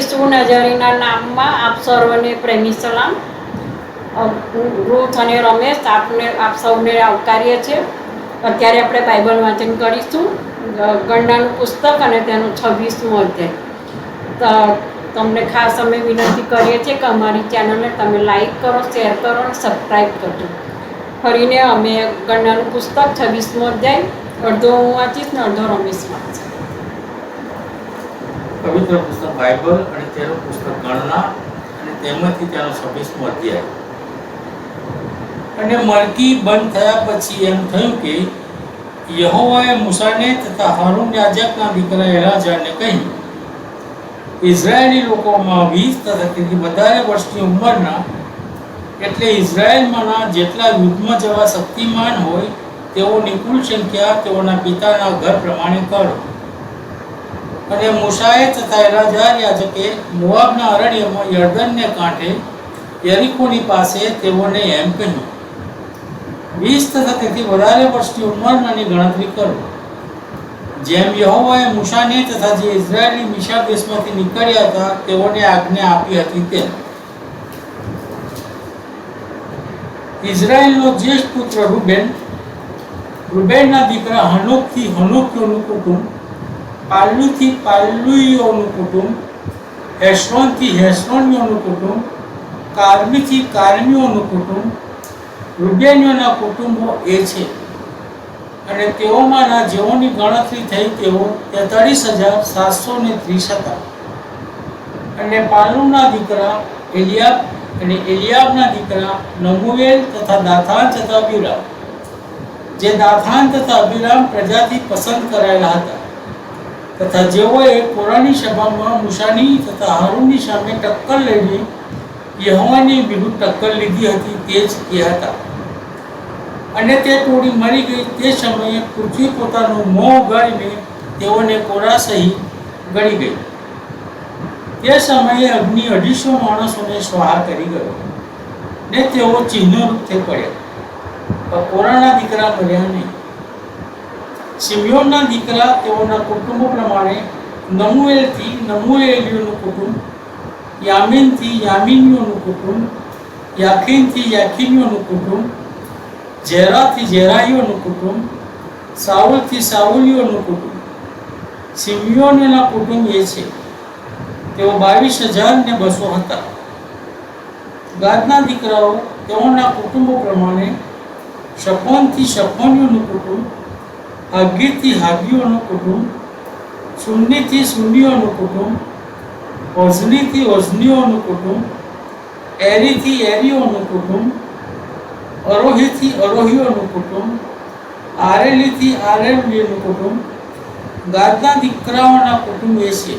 ઈસુ નજરીના નામમાં આપ સર્વને પ્રેમી સલામ. રૂથ અને રમેશ આપને, આપ સૌને આવકારીએ છીએ. અત્યારે આપણે બાઇબલ વાંચન કરીશું. ગંડાનું પુસ્તક અને તેનું છવ્વીસમો અધ્યાય. તમને ખાસ અમે વિનંતી કરીએ છીએ કે અમારી ચેનલને તમે લાઈક કરો, શેર કરો અને સબસ્ક્રાઈબ કરજો. ફરીને અમે ગણનાનું પુસ્તક છવ્વીસમો અધ્યાય, અડધો હું વાંચીશ ને અડધો રમેશ વાંચશે. પવિત્ર પુસ્તક બાઇબલ અને તેનું પુસ્તક ગણના અને તેમાંથી તેનો છવ્વીસમો અધ્યાય. અને મલકી બંધ થયા પછી એમ થયું કે યહોવાએ મૂસાને તથા હારૂન યાજકના દીકરા એલાજારને કહ્યું, ઇઝરાયેલી લોકોમાં વીસ તથા તેથી વધારે વર્ષની ઉંમરના, એટલે ઇઝરાયેલમાંના જેટલા યુદ્ધમાં જવા શક્તિમાન હોય તેઓની કુલ સંખ્યા તેઓના પિતાના ઘર પ્રમાણે કરો. અને મૂસાએ તથા એલાઝાર યાજકે મોવાબના અરણ્યમાં યર્દનને કાંઠે યરીકોની પાસે તેઓને એમ કહ્યું, વીસ તથા તેથી વધારે વર્ષની ઉંમરનાની ગણતરી કરો. જેમ યહોવાએ મૂસાને તથા જે ઇઝરાયેલી મિશા દેશમાંથી નીકળ્યા હતા, તેઓને આજ્ઞા આપી હતી તેમ. ઇઝરાયેલનો જ્યેષ્ઠ પુત્ર રૂબેન, રૂબેનના દીકરા હનુકથી હનોકીઓનું કુટુંબ પાલ્લુથી પાલ્લુઈઓનું કુટુંબ હેસ્રોનથી હેસ્રોનીઓનું કુટુંબ કાર્મીથી કાર્મીઓનું કુટુંબ રૂબેનીઓના કુટુંબો એ છે અને તેઓમાંના જેઓની ગણતરી થઈ તેઓ તેતાળીસ હજાર સાતસો ને ત્રીસ હતા. અને પાલુના દીકરા એલિયાબ અને એલિયાબના દીકરા નમુવેલ તથા દાથાન તથા અબીરામ જે દાથાન તથા અબીરામ પ્રજાથી પસંદ કરાયેલા હતા. તથા જેઓએ કોરાની સભામાં મુસાની તથા હારૂની સામે ટક્કર લઈને યહવાની વિરુદ્ધ ટક્કર લીધી હતી તે જ એ હતા. અને તે ટોળી મરી ગઈ તે સમયે પૃથ્વી પોતાનું મોં ગાળીને તેઓને કોરા સહી ગળી ગઈ. તે સમયે અગ્નિ અઢીસો માણસોને સ્વાહા કરી ગયો ને તેઓ ચિહ્નરૂપ પડ્યા. કોરાના દીકરા મર્યા નહીં. સિમિયોનના દીકરા તેઓના કુટુંબો પ્રમાણે નમુએલથી નમુએલીઓનું કુટુંબ, યામીનથી યામીનીઓનું કુટુંબ, યાખીનથી યાખીનીઓનું કુટુંબ, ઝેરાથી ઝેરાઈઓનું કુટુંબ, સાઉલથી સાઉલીઓનું કુટુંબ. સિમિયોનના કુટુંબ એ છે. તેઓ બાવીસ હજાર ને બસો હતા. ગાદના દીકરાઓ તેઓના કુટુંબો પ્રમાણે શફોનથી શફોનીઓનું કુટુંબ હાગીથી હાગીઓનું કુટુંબ સુન્નીથી સુન્નીઓનું કુટુંબ, ઓઝનીથી ઓઝનીઓનું કુટુંબ, એરીથી એરીઓનું કુટુંબ, અરોહીથી અરોહીઓનું કુટુંબ, આરેલીથી આરેલીઓનું કુટુંબ, ગાદના દીકરાઓના કુટુંબ એ છે.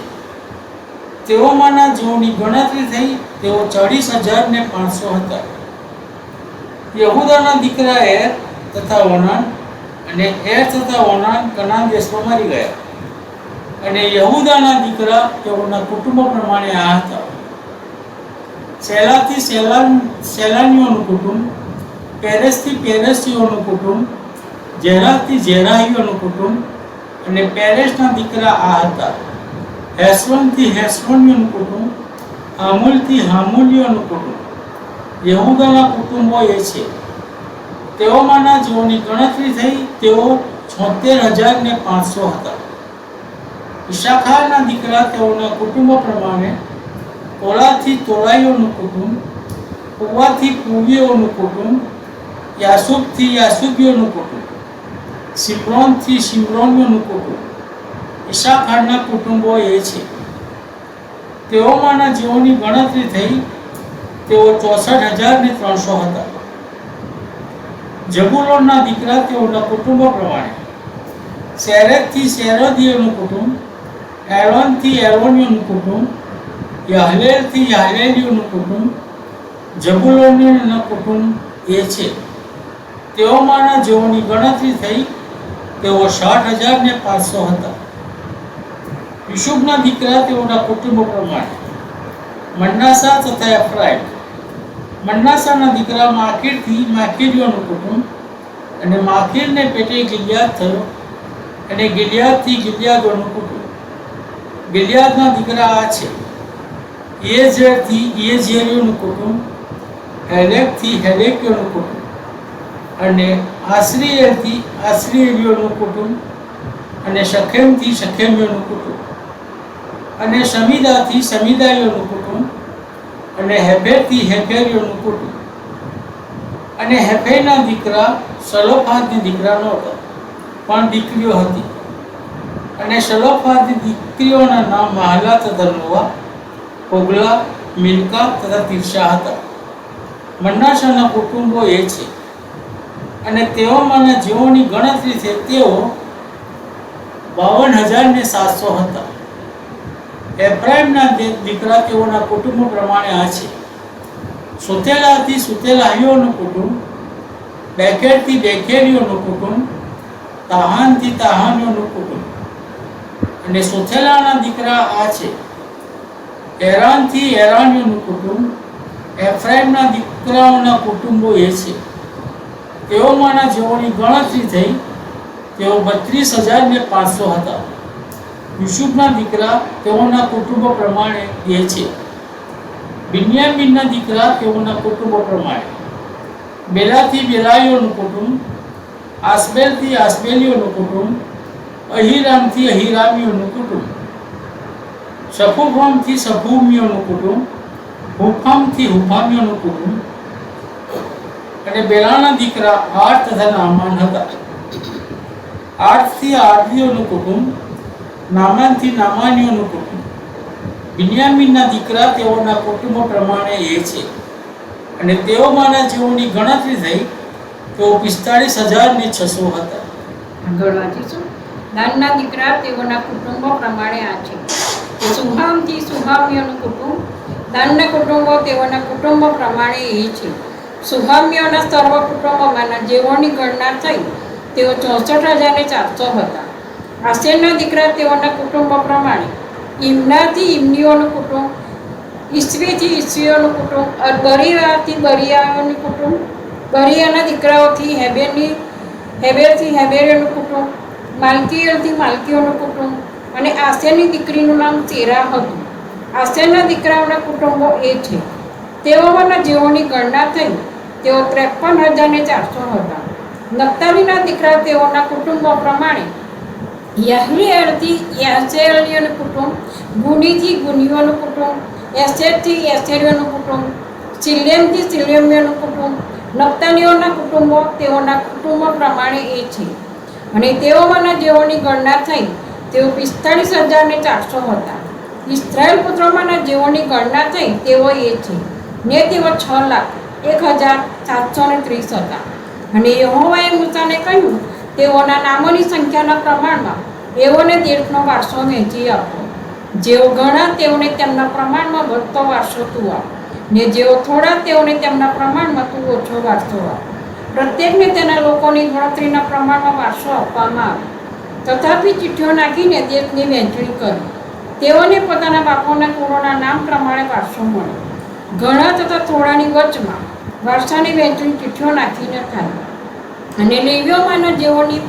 તેઓમાંના જેઓની ગણતરી થઈ, તેઓ ચાળીસ હજાર ને પાંચસો હતા. યહુદાના દીકરા એર તથા ઓનાન અને એર થતા ઓનાન કનાન દેશમાં મરી ગયા. અને યહુદાના દીકરા તેઓના કુટુંબો પ્રમાણે આ હતા. સેલાથી સેલાન, સેલાનીઓનું કુટુંબ, પેરેસથી પેરેસીઓનું કુટુંબ, ઝેરાથી ઝેરાહીઓનું કુટુંબ અને પેરેસના દીકરા આ હતા. હેસવનથી હેસવનીઓનું કુટુંબ, હામુલથી હામુલીઓનું કુટુંબ. યહુદાના કુટુંબો એ છે. તેઓમાંના જેઓની ગણતરી થઈ, તેઓ છોતેર હજાર ને પાંચસો હતા. ઈશાખારના દીકરા તેઓના કુટુંબ પ્રમાણે તોલાથી તોળાઈઓનું કુટુંબ, કુવાથી કુવીઓનું કુટુંબ યાસુબથી યાસુબીઓનું કુટુંબ સિમરોનથી સિમરોનીઓનું કુટુંબ. ઈશાખારના કુટુંબો એ છે. તેઓમાંના જેઓની ગણતરી થઈ, તેઓ ચોસઠ હજાર ને ત્રણસો હતા. જબુલોનના દીકરા તેઓના કુટુંબો પ્રમાણે. શેરેદથી સેરોદીઓનું કુટુંબ એરોનથી એરોનિયોનું કુટુંબ યહલેલથી યહલેલીઓનું કુટુંબ, જબુલોનીઓના કુટુંબ એ છે. તેઓમાંના જેઓની ગણતરી થઈ, તેઓ સાઠ હજાર ને પાંચસો હતા. યુસુફના દીકરા તેઓના કુટુંબો પ્રમાણે. મન્નાસા તથા એફ્રાઇમ. મન્નાસાના દીકરા માકીરથી માખીરિયોનું કુટુંબ અને માકીરને પેટે ગિલિયાદ થયો અને ગિલિયાદથી ગિલિયાદોનું કુટુંબ. ગિલિયાદના દીકરા આ છે. ઇયેઝેરથી એઝેરિયોનું કુટુંબ, હેલેકથી હેલેકીઓનું કુટુંબ અને આશ્રિયથી આશ્રિયરીઓનું કુટુંબ અને શખેમથી શખેમીઓનું કુટુંબ અને સમિદાથી સમિદાયોનું કુટુંબ અને હેફેરથી હેફેરીઓનું કુટુંબ. અને હેફેરના દીકરા સલોફાદની દીકરા નહોતા પણ દીકરીઓ હતી. અને સલોફાદની દીકરીઓના નામ મહાલા તથા નોવા, ઓગલા, મિલકા તથા તીર્ષા હતા. મન્નાસાના કુટુંબો એ છે. અને તેઓમાંના જેઓની ગણતરી છે તેઓ બાવન હજાર ને સાતસો હતા. એફ્રાઈમના દે- દીકરા તેઓના કુટુંબો પ્રમાણે આ છે. સુતેલાથી સુતેલાહીઓનું કુટુંબ બેકેટથી બેકેરીઓનું કુટુંબ, તાહાનથી તાહાનીઓનું કુટુંબ. અને સુથેલાના દીકરા આ છે. એરાનથી એરાનીઓનું કુટુંબ એફ્રાઇમના દીકરાઓના કુટુંબો એ છે. તેઓમાંના જેઓની ગણતરી થઈ, તેઓ બત્રીસ હજાર ને પાંચસો હતા. યુસુફના દીકરા તેઓના કુટુંબ પ્રમાણે દે છે. બિન્યામીનના દીકરા તેઓના કુટુંબો પ્રમાણે. બેલાથી બેલાઈઓનું કુટુંબ, આસબેલથી આસબેલીઓનું કુટુંબ, અહિરામથી અહીરામીઓનું કુટુંબ સફુભમથી સફુમીઓનું કુટુંબ, હુફામથી હુફામીઓનું કુટુંબ અને બેલાના દીકરા આઠ તથા નામાન હતા. આઠથી આઠવીઓનું કુટુંબ નામાનથી નામાનીઓનું કુટુંબ. બિન્યામીનના દીકરા તેઓના કુટુંબો પ્રમાણે એ છે. અને તેઓમાંના જેઓની ગણતરી થઈ, તેઓ પિસ્તાળીસ હજાર ને છસો હતા. આગળ વાંચીશું. દાનના દીકરા તેઓના કુટુંબો પ્રમાણે આ છે. સુહામથી સુહામીઓનું કુટુંબ. દાનના કુટુંબો તેઓના કુટુંબો પ્રમાણે એ છે. સુહામીઓના સર્વ કુટુંબોમાંના જેઓની ગણના થઈ, તેઓ ચોસઠ હજાર ને ચારસો હતા. આશેરના દીકરા તેઓના કુટુંબો પ્રમાણે ઇમનાથી ઇમનીઓનું કુટુંબ, ઈસવીથી ઈસવીઓનું કુટુંબ બરિયાથી બરિયાઓનું કુટુંબ, બરિયાના દીકરાઓથી હેબેરની, હેબેરથી હેબેરીઓનું કુટુંબ, માલકીઓથી માલકીઓનું કુટુંબ અને આસેરની દીકરીનું નામ તેરા હતું. આસેરના દીકરાઓના કુટુંબો એ છે. તેઓમાંના જેઓની ગણના થઈ, તેઓ ત્રેપન હજાર ને ચારસો હતા. નપ્તાલીના દીકરા તેઓના કુટુંબો પ્રમાણે યહલીએલથી યાસેલીઓનું કુટુંબ ગુનીથી ગુનીઓનું કુટુંબ એસેરથી એસેરીઓનું કુટુંબ સિલેમથી સિલેમિયોનું કુટુંબ નપ્તાલીઓના કુટુંબો તેઓના કુટુંબો પ્રમાણે એ છે. અને તેઓમાંના જેઓની ગણના થઈ, તેઓ પિસ્તાળીસ હજાર ને ચારસો હતા. ઇસ્રાયલ પુત્રોમાંના જેઓની ગણના થઈ, તેઓ એ છે. ને તેઓ છ લાખ, એક હજાર સાતસો ત્રીસ હતા. અને યહોવાએ મૂસાને કહ્યું તેઓના નામોની સંખ્યાના પ્રમાણમાં એઓને દેશનો વારસો વહેંચી આપો. જેઓ ઘણા તેઓને તેમના પ્રમાણમાં વધતો વારસો તું આપ. ને જેઓ થોડા તેઓને તેમના પ્રમાણમાં તું ઓછો વારસો આપ. પ્રત્યેકને તેના લોકોની ગણતરીના પ્રમાણમાં વારસો આપવામાં આવે. તથાપી ચિઠ્ઠીઓ નાખીને દેશની વહેંચણી કરી. તેઓને પોતાના બાપોના કુળોના નામ પ્રમાણે વારસો મળે. ઘણા તથા થોડાની વચમાં વારસાની વહેંચણી ચિઠ્ઠીઓ નાખીને થાય. અને નૈવ્યોમાંના જેઓની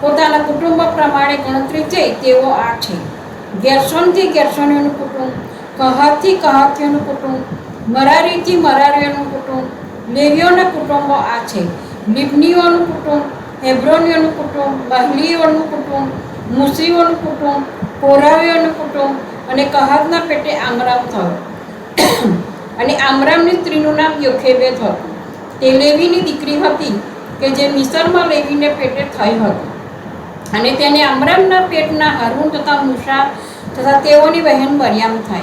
પોતાના કુટુંબ પ્રમાણે ગણતરી છે, તેઓ આ છે. ગેરસોનથી ગેરસોનીઓનું કુટુંબ કહાતથી કહાથીઓનું કુટુંબ, મરારીથી મરારીઓનું કુટુંબ, લેવીઓના કુટુંબો આ છે. લિબનીઓનું કુટુંબ, હેબ્રોનીઓનું કુટુંબ, બહલીઓનું કુટુંબ મુસીઓનું કુટુંબ, કોરાવીઓનું કુટુંબ અને કહાતના પેટે આમરામ થયો. અને આમરામની સ્ત્રીનું નામ યોખેબેદ હતું તે લેવીની દીકરી હતી. કે જે મિસરમાં લેવીને પેટે થઈ હતી. અને તેને આમરામના પેટના હારૂન તથા મુસા તથા તેઓની બહેન મરિયામ થાય.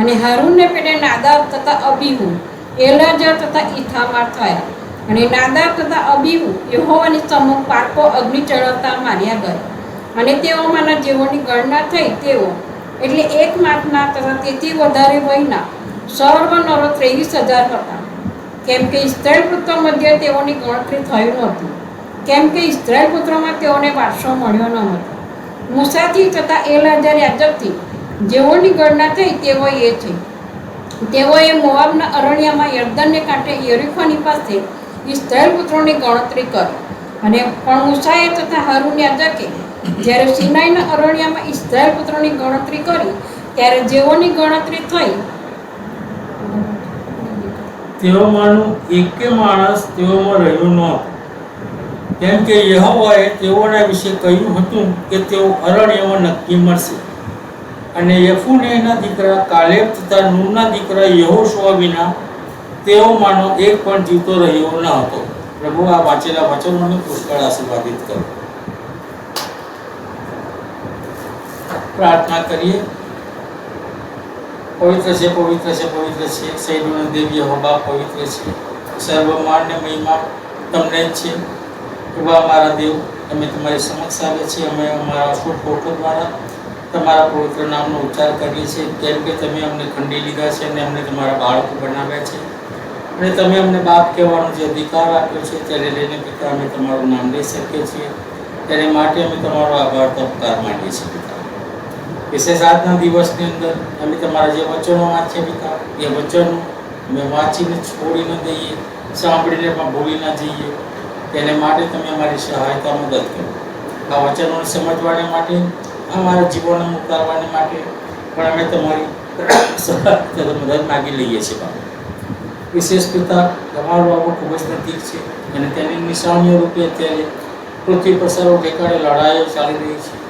અને હારૂનને પેટે નાદાબ તથા અબીહુ, એલાજા તથા ઇથામાર થયા. અને નાદાબ તથા અબીહુ, યહોવાની સમૂહ પારકો અગ્નિ ચડાવતા માર્યા ગયા. અને તેઓમાંના જેઓની ગણના થઈ તેઓ. એટલે એક માસના તથા તેથી વધારે વયના સર્વ નરો ત્રેવીસ હજાર હતા. કેમ કે ઇસ્રાયલ પુત્ર મધ્ય તેઓની ગણતરી થઈ નહોતી. કેમ કે ઇસ્રાયલ પુત્રોમાં તેઓને વારસો મળ્યો ન હતો. મુસાથી તથા એલાજાર યાજકથી જેઓની ગણના થઈ તેઓ એ છે તેઓએ મોઆબના અરણ્યમાં યર્દનને કાંઠે યરીફોની પાસે ઇસ્રાયલ પુત્રોની ગણતરી કરી. અને પણ મુસાએ તથા હારૂન યાજકે જ્યારે સિનાઈના અરણ્યમાં ઇસ્રાયલ પુત્રોની ગણતરી કરી, ત્યારે જેઓની ગણતરી થઈ તેઓમાંનું એકે માણસ તેઓમાં રહ્યો નહોતો કેમ કે યહોવાએ તેઓના વિશે કહ્યું હતું કે તેઓ અરણ્યમાં નક્કી મળશે અને યફુનેના દીકરા કાલેબ તથા નૂરના દીકરા યહોશવા વિના તેઓમાંનો એક પણ જીવતો રહ્યો ન હતો. પ્રભુ, આ વાંચેલા વચનોને પુષ્કળ આશીર્વાદિત કરો. પ્રાર્થના કરીએ. પવિત્ર છે પવિત્ર છે પવિત્ર છે. સૈન્ય દેવી હોબા પવિત્ર છે. સર્વમાન્ય મહિમા તમને જ છે. એવા મારા દેવ, અમે તમારી સમક્ષ આવે છીએ અમે અમારા ફૂટ ફોટો દ્વારા તમારા પવિત્ર નામનો ઉચ્ચાર કરીએ છીએ. કેમ કે તમે અમને ખંડી લીધા છે અને અમને તમારા બાળકો બનાવ્યા છે. અને તમે અમને બાપ કહેવાનો જે અધિકાર આપ્યો છે ત્યારે લઈને પિતા અમે તમારું નામ લઈ શકીએ છીએ. તેને માટે અમે તમારો આભાર તપકાર માંગીએ છીએ. વિશેષ આજના દિવસની અંદર અમે તમારા જે વચનો વાંચીએ પિતા એ વચનો અમે વાંચીને છોડી ન દઈએ સાંભળીને પણ ભૂલી ના જઈએ. તેને માટે તમે અમારી સહાયતા મદદ કરો. આ વચનોને સમજવાને માટે, અમારા જીવનને ઉતારવાને માટે પણ અમે તમારી સહાયતા મદદ માગી લઈએ છીએ બાબા વિશેષ પિતા તમારો બાબો ખૂબ જ નજીક છે અને તેની નિશાનીઓ રૂપે અત્યારે પૃથ્વી પર સર્વ ઠેકાણે લડાઈઓ ચાલી રહી છે.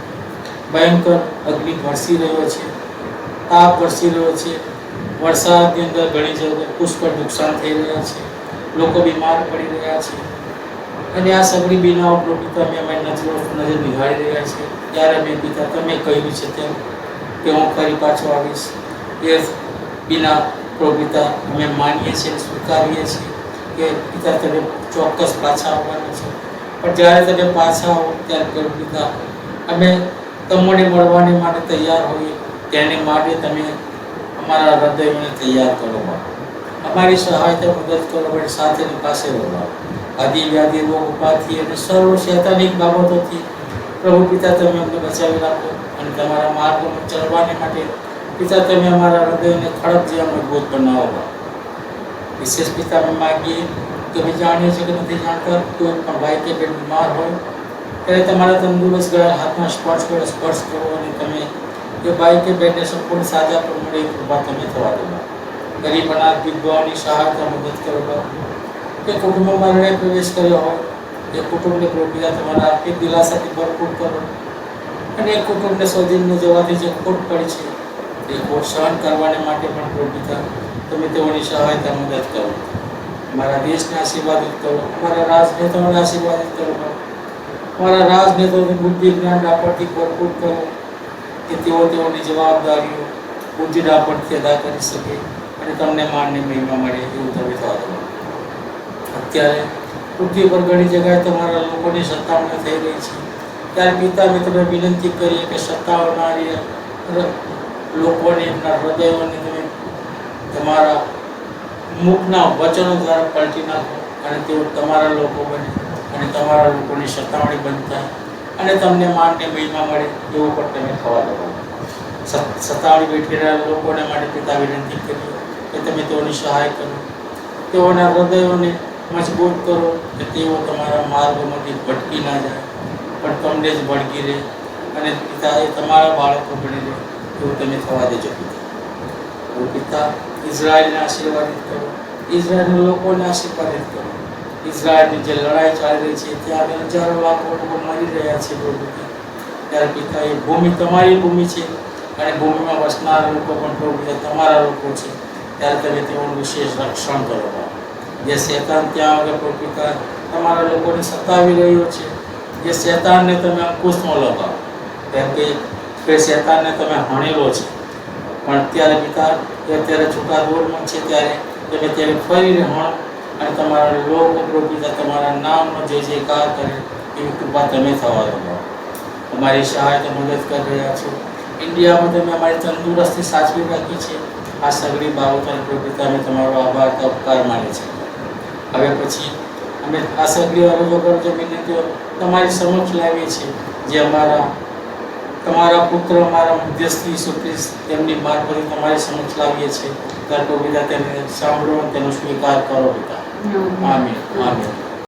ભયંકર અગ્નિ વરસી રહ્યો છે, તાપ વરસી રહ્યો છે, વરસાદની અંદર ઘણી જગ્યાએ પુષ્કળ નુકસાન થઈ રહ્યા છે, લોકો બીમાર પડી રહ્યા છે. અને આ સગડી બીનાઓ પર પિતા અમે નજરો નજર નિહાળી રહ્યા છે. ત્યારે મેં પિતા તમે કહ્યું છે તેમ કે હું ફરી પાછો આવીશ. એ બીના પ્રભુતા અમે માનીએ છીએ સ્વીકારીએ છીએ કે પિતા તમે ચોક્કસ પાછા આવવાના છે. પણ જ્યારે તમે પાછા આવો ત્યારે પ્રભુ પિતા અમે તમને મળવાની માટે તૈયાર હોઈએ તેને માટે તમે અમારા હૃદયોને તૈયાર કરો અમારી સહાયતા મદદ કરો માટે સાથેની પાસે રહો બાપ. આદિ વ્યાધિ રોગ ઉપાધિ અને સર્વ શૈતાનિક બાબતોથી પ્રભુ પિતા તમે અમને બચાવી રાખો અને તમારા માર્ગોમાં ચલવાને માટે પિતા તમે અમારા હૃદયને ખડક જેવા મજબૂત બનાવો. વિશેષ પિતા અમે માગીએ અમે જાણીએ છીએ કે નથી જાણતા, કોઈ પણ ભાઈ કે બેન બીમાર હોય ત્યારે તમારા તંદુરસ્ત ગયા હાથમાં સ્પર્શ કરો સ્પર્શ કરો અને તમે એ ભાઈ કે બેનને સંપૂર્ણ સાજા પ્રમાણે કૃપા તમે થવા દો. ગરીબ અનાથ વિધવાઓની સહાયતા મદદ કરો. કે કુટુંબમાં રડે, પ્રવેશ કર્યો હોય, એ કુટુંબને પ્રક્રિયા તમારા આર્થિક દિલાસાથી ભરપૂર કરો. અને એ કુટુંબને શોધીને જવાથી જે ખોટ પડી છે, એ ખોટ સહન કરવાને માટે પણ પ્રભુપિતા તમે તેઓની સહાયતા મદદ કરો. મારા દેશને આશીર્વાદિત કરો. અમારા રાજનેતાઓને આશીર્વાદિત કરો. અમારા રાજનેતાઓની બુદ્ધિ જ્ઞાન ડાપણથી ભરપૂર કરો કે તેઓ તેઓની જવાબદારીઓ બુદ્ધિ ડાપણથી અદા કરી શકે અને તમને માનને મહિમા મળે એવું તમે થવા અત્યારે પૃથ્વી પર ઘણી જગ્યાએ તમારા લોકોની સત્તાવણી થઈ રહી છે. ત્યારે પિતા મિત્રોને વિનંતી કરીએ કે સત્તાવનારી લોકોને એમના હૃદયોને તમે તમારા મુખના વચનો દ્વારા પલટી નાખો અને તેઓ તમારા લોકો બને. અને તમારા લોકોની સત્તાવણી બનતા અને તમને માનને મહિમા મળે એવું પણ તમે થવા દો. સત- સત્તાવણી બેઠી રહેલા લોકોને માટે પિતા વિનંતી કરી કે તમે તેઓની સહાય કરો. તેઓના હૃદયોને મજબૂત કરો કે તેઓ તમારા માર્ગોમાંથી ભટકી ના જાય, પણ તમને જ ભડકી રહે અને પિતા એ તમારા બાળકો બની રહે એવું તમે થવા દેજો પિતા. પિતા ઇઝરાયલને આશીર્વાદિત કરો ઇઝરાયલના લોકોને આશીર્વાદિત કરો. ઇઝરાયલની જે લડાઈ ચાલી રહી છે, ત્યાં હજારો લાખો લોકો મરી રહ્યા છે પ્રભુ ત્યારે પિતા એ ભૂમિ તમારી ભૂમિ છે અને ભૂમિમાં વસનારા લોકો પણ પ્રભુ તમારા લોકો છે. ત્યારે તમે તેઓનું વિશેષ રક્ષણ કરો જે શેતાન ત્યાં આગળ પ્રભુ પિતા તમારા લોકોને સતાવી રહ્યો છે. જે શેતાનને તમે અંકુશમાં લગાવો કેમ કે તે શેતાનને તમે હણેલો છે. પણ અત્યારે પિતા એ અત્યારે છૂટા દોરમાં છે, ત્યારે તમે તેને ફરીને હણો અને તમારા લોકો પ્રભુ તમારા નામનો જે જયકાર કરે એવી કૃપા તમે થવા દો. અમારી સહાયતા મદદ કરી રહ્યા છો. ઇન્ડિયામાં તમે અમારી તંદુરસ્તી સાચવી રાખી છે. આ સગળી બાબતોને અને પિતા અમે તમારો આભાર તો ઉપકાર માને છે. હવે પછી અમે આ સગળી અરજો કરો છો વિનંતીઓ તમારી સમક્ષ લાવીએ છીએ. જે અમારા, તમારા પુત્ર, અમારા મધ્યસ્થી ઈસુ ખ્રિસ્ત તેમની મારફતે તમારી સમક્ષ લાવીએ છીએ. ત્યારે પ્રભુ તેમને સાંભળો તેનો સ્વીકાર કરો 阿弥，阿弥。